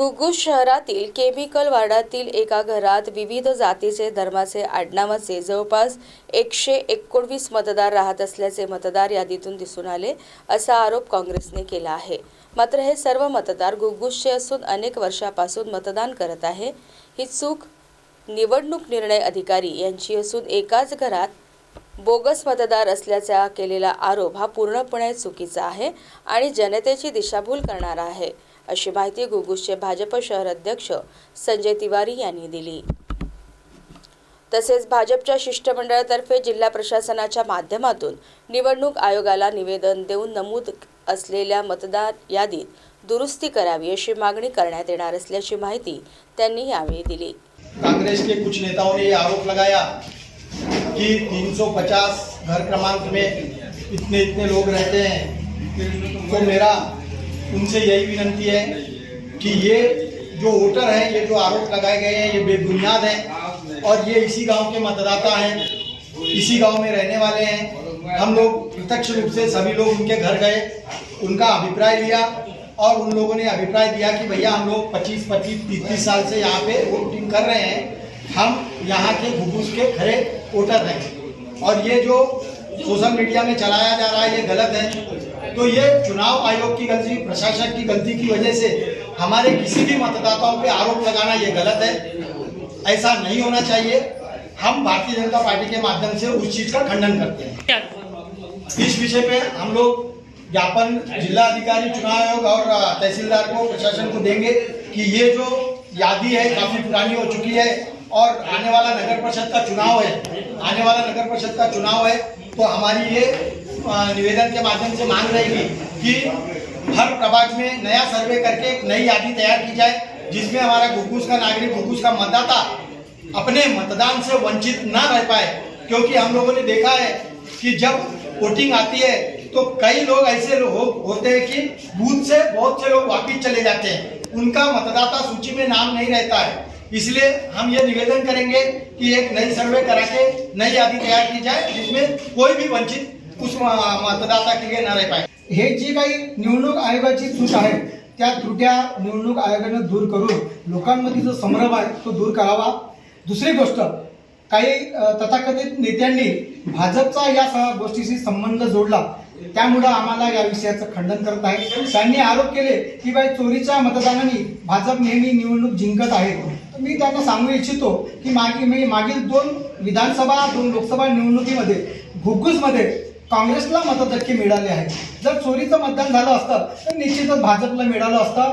गुग्गूस शहरातील केमिकल वार्डातील एका घरात विविध जातीचे धर्माचे आडनावाचे जवळपास एकशे एकोणवीस मतदार राहत असल्याचे मतदार यादीतून दिसून आले असा आरोप काँग्रेसने केला आहे. मात्र हे सर्व मतदार गुगुसचे असून अनेक वर्षापासून मतदान करत आहे. ही चूक निवडणूक निर्णय अधिकारी यांची असून एकाच घरात बोगस मतदार असल्याचा केलेला आरोप हा पूर्णपणे चुकीचा आहे आणि जनतेची दिशाभूल करणारा आहे. अशी माहिती घुगुसचे भाजप शहर अध्यक्ष संजय तिवारी यांनी दिली. तसेच भाजपच्या शिष्टमंडळातर्फे जिल्हा प्रशासनाच्या माध्यमातून निवडणूक आयोगाला निवेदन देऊन नमूद असलेल्या मतदार यादीत दुरुस्ती करावी अशी मागणी करण्यात येणार असल्याची माहिती त्यांनी यावेळी दिली. कांग्रेस के कुछ नेताओं ने आरोप लगाया कि 350 घर क्रमांक में इतने इतने लोग रहते हैं। तो मेरा उनसे यही विनती है कि ये जो वोटर हैं, ये जो आरोप लगाए गए हैं, ये बेबुनियाद हैं और ये इसी गाँव के मतदाता हैं, इसी गाँव में रहने वाले हैं। हम लोग प्रत्यक्ष रूप से सभी लोग उनके घर गए, उनका अभिप्राय लिया और उन लोगों ने अभिप्राय दिया कि भैया हम लोग 25 25 30 30 साल से यहाँ पे वोटिंग कर रहे हैं। हम यहाँ के घुघुस के खड़े वोटर हैं। और ये जो सोशल मीडिया में चलाया जा रहा है, ये गलत है। तो ये चुनाव आयोग की गलती, प्रशासन की गलती की वजह से हमारे किसी भी मतदाताओं पे आरोप लगाना ये गलत है। ऐसा नहीं होना चाहिए। हम भारतीय जनता पार्टी के माध्यम से उस चीज़ का खंडन करते हैं। इस विषय पे हम लोग ज्ञापन जिला अधिकारी, चुनाव आयोग और तहसीलदार को, प्रशासन को देंगे कि ये जो यादी है, काफ़ी पुरानी हो चुकी है और आने वाला नगर परिषद का चुनाव है आने वाला नगर परिषद का चुनाव है तो हमारी ये निवेदन के माध्यम से मांग रहेगी कि हर प्रभाग में नया सर्वे करके एक नई यादी तैयार की जाए जिसमें हमारा गुग्गूस का नागरिक गुग्गूस का मतदाता अपने मतदान से वंचित ना रह पाए क्योंकि हम लोगों ने देखा है कि जब वोटिंग आती है तो कई लोग ऐसे लोग हो, होते हैं कि बूथ से बहुत से लोग वापिस चले जाते हैं। उनका मतदाता सूची में नाम नहीं रहता है। इसलिए हम ये निवेदन करेंगे कि एक नई सर्वे करा के नई यादी तैयार की जाए जिसमें कोई भी वंचित उस मतदाता के लिए न रह पाए। हे जी काही निवडणूक आयोगाची चूक आहे. त्या त्रुट्या निवडणूक आयोगाने दूर करून लोकांमध्ये जो संभ्रम आहे तो दूर करावा. दुसरी गोष्ट काही तथाकथित नेत्यांनी भाजपचा या गोष्टीशी संबंध जोडला. त्यामुळं आम्हाला या विषयाचं खंडन करत आहे. त्यांनी आरोप केले की बाई चोरीच्या मतदानाने भाजप नेहमी निवडणूक जिंकत आहे. मी त्यांना सांगू इच्छितो की मागे मी मागील दोन विधानसभा दोन लोकसभा निवडणुकीमध्ये घुग्गुसमध्ये काँग्रेसला मतधक्के मिळाले आहे. जर चोरीचं मतदान झालं असतं तर निश्चितच भाजपला मिळालं असतं.